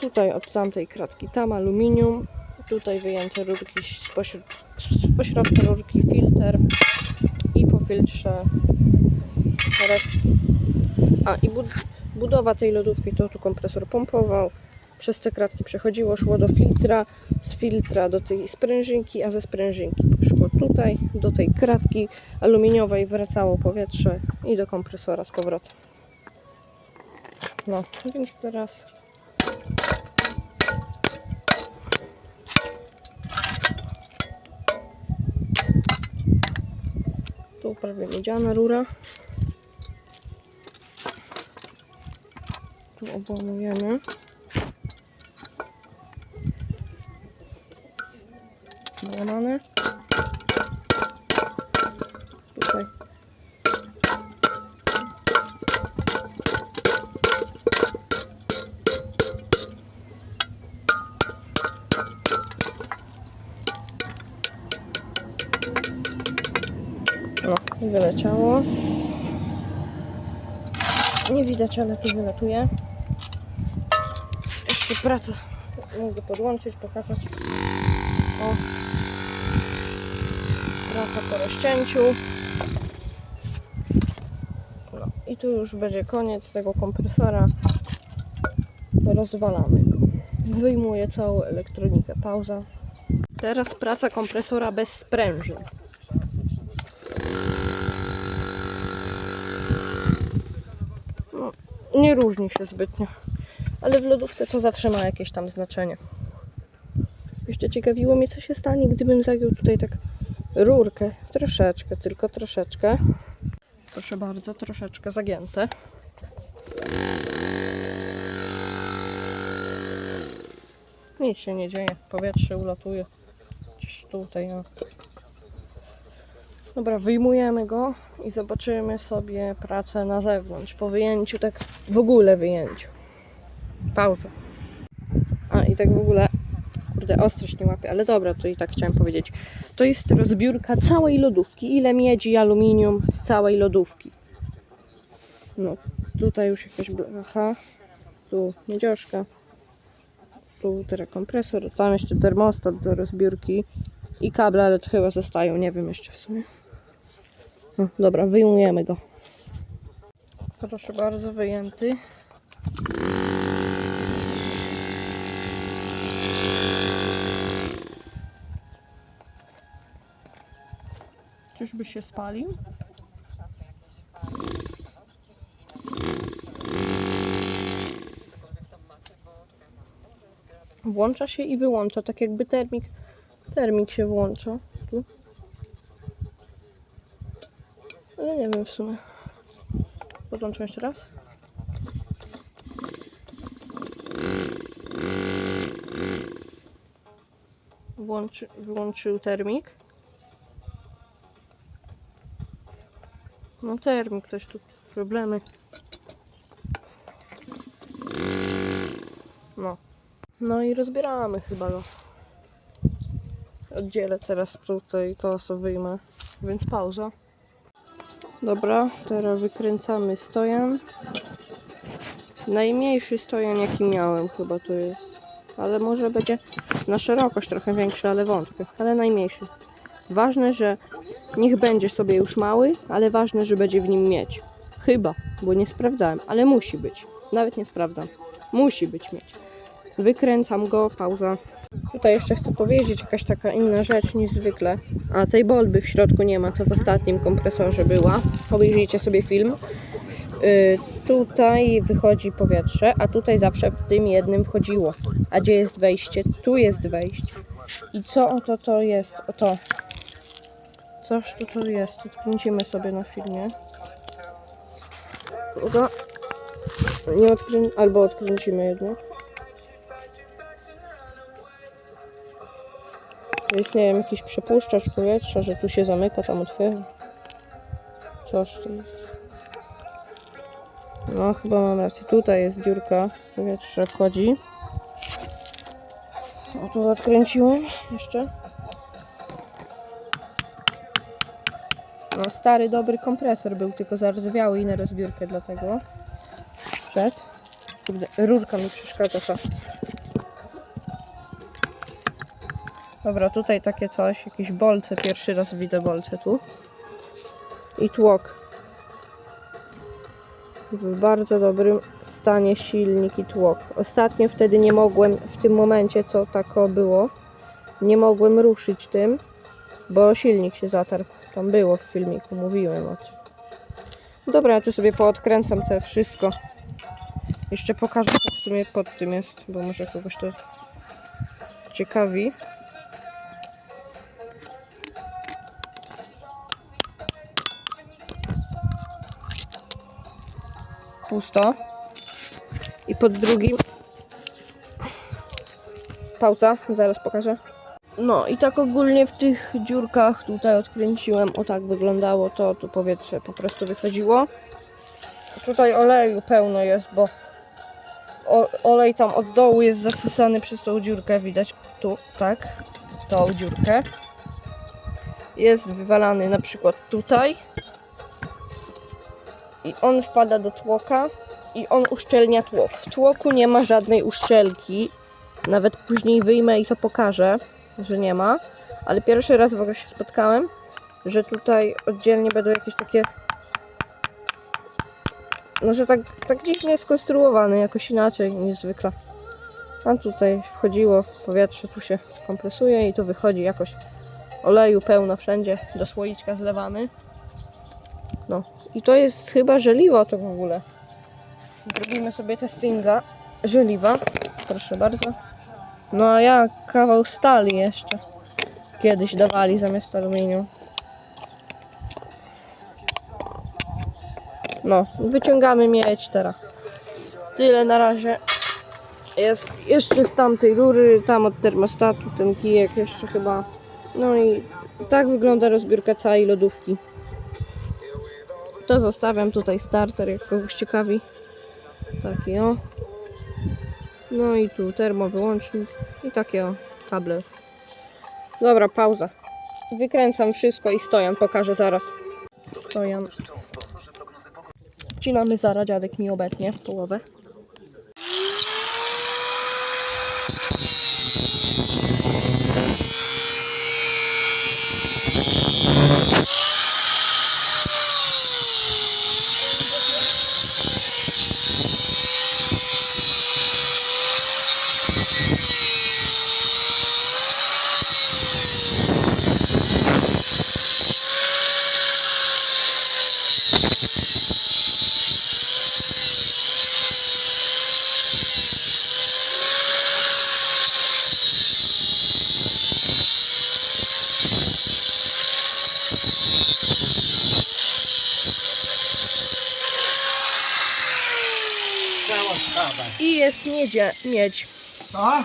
Tutaj od tamtej kratki tam aluminium. Tutaj wyjęte rurki z, pośrod z pośrodka rurki filtr i po filtrze. A i bud budowa tej lodówki to tu kompresor pompował. Przez te kratki przechodziło, szło do filtra, z filtra do tej sprężynki, a ze sprężynki szło tutaj, do tej kratki aluminiowej wracało powietrze i do kompresora z powrotem. No, więc teraz tu prawie miedziana rura. Tu obłamujemy. Złamane. Tutaj. No, i wyleciało. Nie widać, ale tu wylatuje. Jeszcze praca. Mogę podłączyć, pokazać. O. Praca po rozcięciu. No, I tu już będzie koniec tego kompresora. Rozwalamy go. Wyjmuję całą elektronikę. Pauza. Teraz praca kompresora bez sprężyn. Nie różni się zbytnio. Ale w lodówce to zawsze ma jakieś tam znaczenie. Jeszcze ciekawiło mnie, co się stanie, gdybym zagiął tutaj tak rurkę. Troszeczkę, tylko troszeczkę. Proszę bardzo, troszeczkę zagięte. Nic się nie dzieje. Powietrze ulatuje gdzieś tutaj. O. Dobra, wyjmujemy go i zobaczymy sobie pracę na zewnątrz. Po wyjęciu, tak w ogóle wyjęciu. Pauza. A i tak w ogóle, kurde, ostrość nie łapie, ale dobra, to i tak chciałem powiedzieć. To jest rozbiórka całej lodówki. Ile miedzi i aluminium z całej lodówki. No, tutaj już jakaś blacha. Tu miedzioszka. Tu kompresor, tam jeszcze termostat do rozbiórki i kable, ale to chyba zostają, nie wiem jeszcze w sumie. No, dobra, wyjmujemy go. Proszę bardzo, wyjęty. Czyżby się spalił? Włącza się i wyłącza, tak jakby termik, termik się włącza. Tu. Ale nie wiem w sumie. Podłączę jeszcze raz. Włączy, wyłączył termik. No termik, ktoś tu problemy. No. No i rozbieramy chyba go. Oddzielę teraz tutaj to, co wyjmę. Więc pauza. Dobra, teraz wykręcamy stojan. Najmniejszy stojan jaki miałem chyba to jest. Ale może będzie na szerokość trochę większy, ale wątpię. Ale najmniejszy. Ważne, że niech będzie sobie już mały, ale ważne, że będzie w nim mieć. Chyba, bo nie sprawdzałem, ale musi być. Nawet nie sprawdzam. Musi być mieć. Wykręcam go, pauza. Tutaj jeszcze chcę powiedzieć jakaś taka inna rzecz niż zwykle. A tej bolby w środku nie ma, co w ostatnim kompresorze była. Obejrzyjcie sobie film. Y, tutaj wychodzi powietrze, a tutaj zawsze w tym jednym wchodziło. A gdzie jest wejście? Tu jest wejście. I co oto to jest? Oto. Coś tu to jest. Odkręcimy sobie na filmie. Uwaga. Nie odkrę... Albo odkręcimy jednak. Jest, nie wiem, jakiś przepuszczacz powietrza, że tu się zamyka, tam otwiera. Coś tu jest. No, chyba mam rację. Tutaj jest dziurka, powietrze wchodzi. O, tu odkręciłem jeszcze. No, stary, dobry kompresor był, tylko zardzewiały i na rozbiórkę dlatego. Przed. Rurka mi przeszkadza. Dobra, tutaj takie coś, jakieś bolce, pierwszy raz widzę bolce tu. I tłok. W bardzo dobrym stanie silnik i tłok. Ostatnio wtedy nie mogłem, w tym momencie co tako było, nie mogłem ruszyć tym, bo silnik się zatarł. Tam było w filmiku, mówiłem o tym. Dobra, ja tu sobie poodkręcam te wszystko. Jeszcze pokażę, co w sumie pod tym jest, bo może kogoś to ciekawi. Pusto. I pod drugim. Pauza, zaraz pokażę. No i tak ogólnie w tych dziurkach tutaj odkręciłem. O tak wyglądało to, tu powietrze po prostu wychodziło. Tutaj oleju pełno jest, bo olej tam od dołu jest zasysany przez tą dziurkę, widać tu, tak, tą dziurkę. Jest wywalany na przykład tutaj i on wpada do tłoka i on uszczelnia tłok. W tłoku nie ma żadnej uszczelki, nawet później wyjmę i to pokażę, że nie ma, ale pierwszy raz w ogóle się spotkałem, że tutaj oddzielnie będą jakieś takie no, że tak, tak dziwnie skonstruowany, jakoś inaczej niż zwykle. A tutaj wchodziło powietrze, tu się kompresuje i tu wychodzi jakoś oleju pełno wszędzie. Do słoiczka zlewamy. I to jest chyba żeliwo to w ogóle. Zrobimy sobie testinga żeliwa. Proszę bardzo. No a ja kawał stali jeszcze. Kiedyś dawali zamiast aluminium. No, wyciągamy miedź teraz. Tyle na razie. Jest jeszcze z tamtej rury, tam od termostatu, ten kijek jeszcze chyba. No i tak wygląda rozbiórka całej lodówki. To zostawiam tutaj starter, jak kogoś ciekawi. Taki o. No i tu termowyłącznik i takie o kable. Dobra, pauza. Wykręcam wszystko i stojan pokażę zaraz. Stojan. Wcinamy zaraz, dziadek mi obetnie połowę. I jest miedzie, miedź. Co?